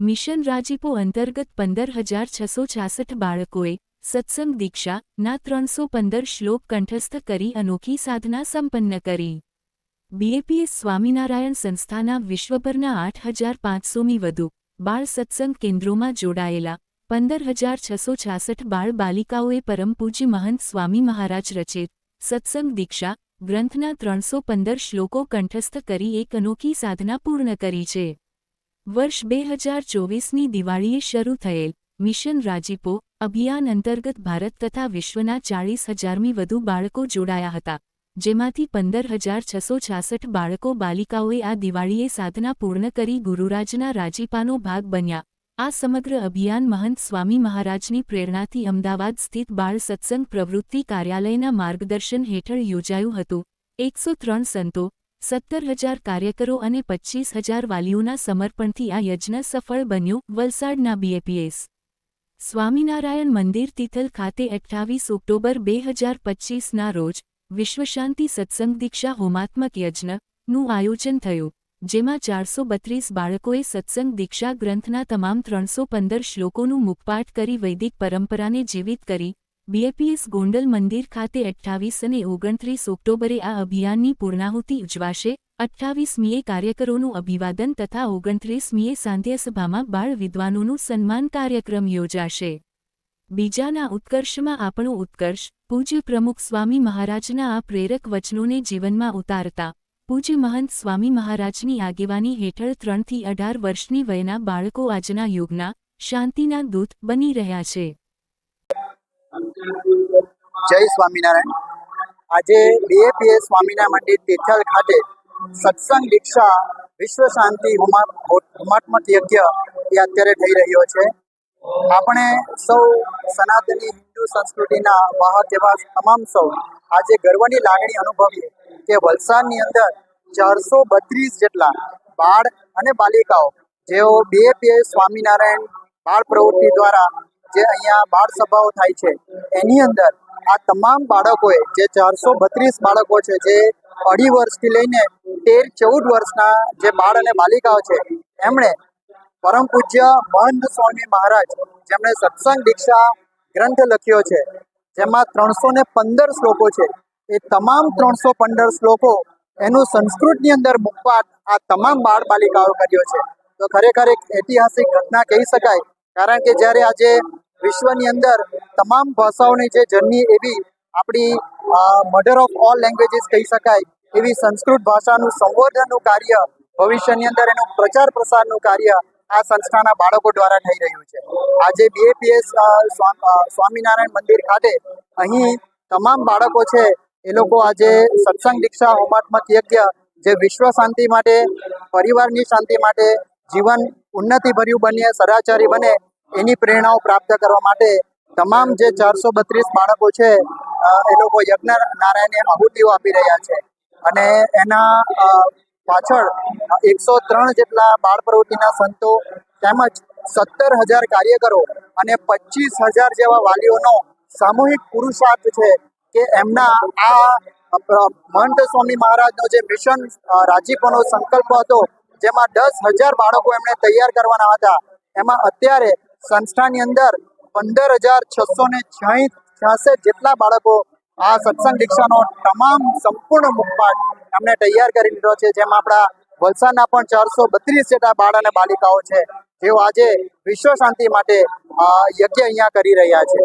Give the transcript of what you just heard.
Mission રાજીપો અંતર્ગત પંદર હજાર છસો છાસઠ બાળકોએ સત્સંગ દીક્ષા ના ત્રણસો પંદર શ્લોક કંઠસ્થ કરી અનોખી સાધના સંપન્ન કરી. બીએપીએસ સ્વામિનારાયણ સંસ્થાના વિશ્વભરના આઠ હજાર પાંચસોમી વધુ બાળ સત્સંગ કેન્દ્રોમાં જોડાયેલા પંદર હજાર છસો છાસઠ બાળ બાલિકાઓએ પરમ પૂજ્ય મહંત સ્વામી મહારાજ રચિત સત્સંગ દીક્ષા ગ્રંથના ત્રણસો પંદર શ્લોકો કંઠસ્થ કરી એક અનોખી સાધના પૂર્ણ કરી છે. વર્ષ બે હજાર ચોવીસની દિવાળીએ શરૂ થયેલ મિશન રાજીપો અભિયાન અંતર્ગત ભારત તથા વિશ્વના ચાળીસ હજારમી વધુ બાળકો જોડાયા હતા, જેમાંથી પંદર હજાર છસો છાસઠ બાળકો બાલિકાઓએ આ દિવાળીએ સાધના પૂર્ણ કરી ગુરુરાજના રાજીપાનો ભાગ બન્યા. આ સમગ્ર અભિયાન મહંત સ્વામી મહારાજની પ્રેરણાથી અમદાવાદ સ્થિત બાળ સત્સંગ પ્રવૃત્તિ કાર્યાલયના માર્ગદર્શન હેઠળ યોજાયું હતું. એકસો ત્રણ સંતો, સત્તર હજાર કાર્યકરો અને પચ્ચીસ હજાર વાલીઓના સમર્પણથી આ યજ્ઞ સફળ બન્યો વલસાડના બીએપીએસ સ્વામિનારાયણ મંદિર તિથલ ખાતે અઠ્ઠાવીસ ઓક્ટોબર બે હજાર પચ્ચીસના રોજ વિશ્વશાંતિ સત્સંગ દીક્ષા હોમાત્મક યજ્ઞનું આયોજન થયું. જેમાં ચારસો બત્રીસ બાળકોએ સત્સંગ દીક્ષા ગ્રંથના તમામ ત્રણસો પંદર શ્લોકોનું મુખપાઠ કરી વૈદિક પરંપરાને જીવિત કરી. બીએપીએસ ગોંડલ મંદિર ખાતે અઠ્ઠાવીસ અને ઓગણત્રીસ ઓક્ટોબરે આ અભિયાનની પૂર્ણાહુતિ ઉજવાશે. અઠ્ઠાવીસમીએ કાર્યકરોનું અભિવાદન તથા ઓગણત્રીસમીએ સાંધ્યસભામાં બાળ વિદ્વાનોનું સન્માન કાર્યક્રમ યોજાશે. બીજાના ઉત્કર્ષમાં આપણો ઉત્કર્ષ. પૂજ્ય પ્રમુખ સ્વામી મહારાજના આ પ્રેરક વચનોને જીવનમાં ઉતારતા. પૂજ્ય મહંત સ્વામી મહારાજની આગેવાની હેઠળ ત્રણથી અઢાર વર્ષની વયના બાળકો આજના યુગના શાંતિના દૂત બની રહ્યા છે. જય સ્વામિનારાયણ. આજે બે પીએ સ્વામીના મંદિર તિથલ ખાતે સત્સંગ દીક્ષા વિશ્વ શાંતિ હોમા- હોમાત્મક યજ્ઞ એ અત્યારે થઈ રહ્યો છે. આપણે સૌ સનાતની હિન્દુ સંસ્કૃતિના વાહક એવા તમામ સૌ આજે ગર્વની લાગણી અનુભવીએ. કે વલસાડની અંદર ચારસો બત્રીસ જેટલા બાળ અને બાલિકાઓ, જેઓ બે બે સ્વામિનારાયણ બાળ પ્રવૃત્તિ દ્વારા જે અહીંયા બાળ સભાઓ થાય છે, એની અંદર આ તમામ બાળકોએ, જે ચારસો બત્રીસ બાળકો છે, જે અઢી વર્ષથી લઈને તેર ચૌદ વર્ષના જે બાળ અને બાલિકાઓ છે, એમણે પરમ પૂજ્ય મહંત સ્વામી મહારાજ, જેમણે સત્સંગ દીક્ષા ગ્રંથ લખ્યો છે, જેમાં ત્રણસો ને પંદર શ્લોકો છે. એ તમામ ત્રણસો પંદર શ્લોકો એનું સંસ્કૃતની અંદર મુખપાઠ આ તમામ બાળ બાલિકાઓ કર્યો છે. તો ખરેખર એક ઐતિહાસિક ઘટના કહી શકાય. કારણ કે જ્યારે આજે વિશ્વની અંદર તમામ ભાષાઓની જે જન્મી એવી આપણી મધર ઓફ ઓલ લેંગ્વેજીસ કહી શકાય, એવી સંસ્કૃત ભાષાનું સંવર્ધનનું કાર્ય, ભવિષ્યની અંદર એનું પ્રચાર પ્રસારનું કાર્ય આ સંસ્થાના બાળકો દ્વારા થઈ રહ્યું છે. આજે બીએપીએસ સ્વામિનારાયણ મંદિર ખાતે અહીં તમામ બાળકો છે એ લોકો આજે સત્સંગ દીક્ષા હોમાત્મક યજ્ઞ જે વિશ્વ શાંતિ માટે, પરિવારની શાંતિ માટે, જીવન ઉન્નતિભર્યું બને, સદાચારી બને, એની પ્રેરણાઓ પ્રાપ્ત કરવા માટે તમામ જે ચારસો બત્રીસ બાળકો છે એ લોકો યજ્ઞ નારાયણને આહુતિઓ આપી રહ્યા છે. અને એના પાછળ એકસો ત્રણ જેટલા બાળ પ્રવૃત્તિના સંતો તેમજ સત્તર હજાર કાર્યકરો અને પચીસ હજાર જેવા વાલીઓનો સામૂહિક પુરુષાર્થ છે. કે એમના આ મહંત સ્વામી મહારાજનો જે મિશન રાજીપોનો સંકલ્પ હતો, જેમાં દસ હજાર બાળકો એમણે તૈયાર કરવાના હતા. એમાં અત્યારે સંસ્થાની અંદર પંદર હજાર છસો ને છ્યાસઠ જેટલા બાળકો આ સત્સંગ દીક્ષાનો તમામ સંપૂર્ણ મુખપાઠ એમને તૈયાર કરી લીધો છે. જેમ આપણા વલસાડના પણ ચારસો બત્રીસ જેટલા બાળ અને બાલિકાઓ છે, જેઓ આજે વિશ્વ શાંતિ માટે યજ્ઞ અહીંયા કરી રહ્યા છે.